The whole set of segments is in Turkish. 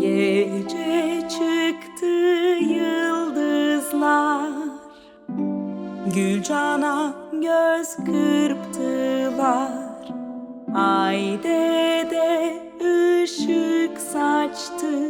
Gece çıktı yıldızlar. Gülcana göz kırptılar. Ay dede ışık saçtı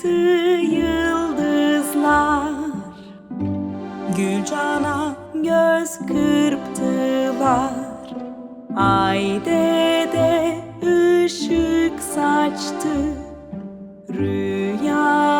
çıktı yıldızlar. Gülcana göz kırptılar. Ay dede ışık saçtı. Rüyanı